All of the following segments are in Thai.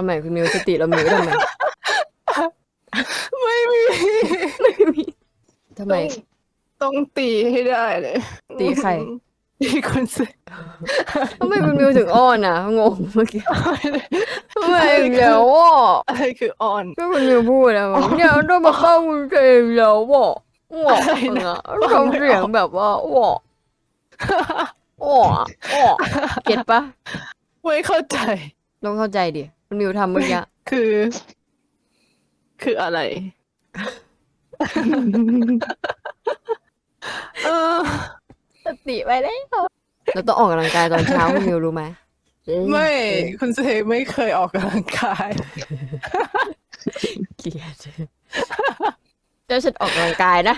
เอาใหม่คุณมิวสติเรามีไว้ทำไมไม่มีไม่มีทำไม ต้องตีให้ได้เลยตีใคร ตีคนสิทำไมคุณมิวถึงอ้อนอะงงเมื่อกี้ทำไมอีกแล้วอะอะไรคือออน ก็คุณมิวพูดแล้วแบบเนี่ยต้องมาเข้าคุณเองแล้วว่ะว่ะอะไรนะทำเสียงแบบว่าว่ะว่ะว่ะเก็ตปะไม่เข้าใจ ต้องเข้าใจดิคุณมิวทำเมื่อกี้ คือ คืออะไร เออสติไปแล้วเราต้องออกกำลังกายตอนเช้าคุณมิวรู้ไหมไม่คุณเซไม่เคยออกกำลังกาย เกลียด ถ้าฉันออกกำลังกายนะ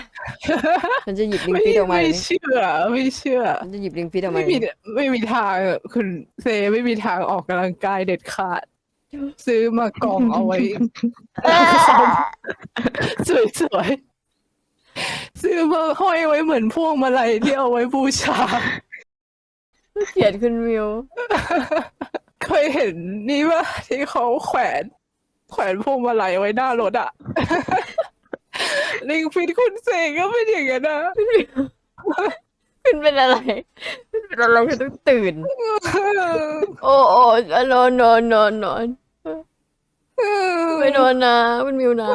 ฉันจะหยิบลิงไม่ฟิตออกมาไม่เลยเชื่อ ไม่เชื่อ ฉันจะหยิบลิงฟิตออกมาไม่มีเลยไม่มีทางอะคุณเซไม่มีทางออกกำลังกายเด็ดขาด ซื้อมากองเอาไว้สวยสวยๆซื้อมาห้อยไว้เหมือนพวงมาลัยที่เอาไว้บูชาเกลียดคุณมิวเคยเห็นนี่ว่าที่เขาแขวน แขวนพวงมาลัยไว้หน้ารถอะ ลิงฟิตคุณเสกก็เป็นอย่างนั้นนะคุณเป็นอะไรคุณเป็นอะไรคุณต้องตื่น โอ้โอ้นอนนอนนอนนอนไม่นอนนะคุณมิวนะ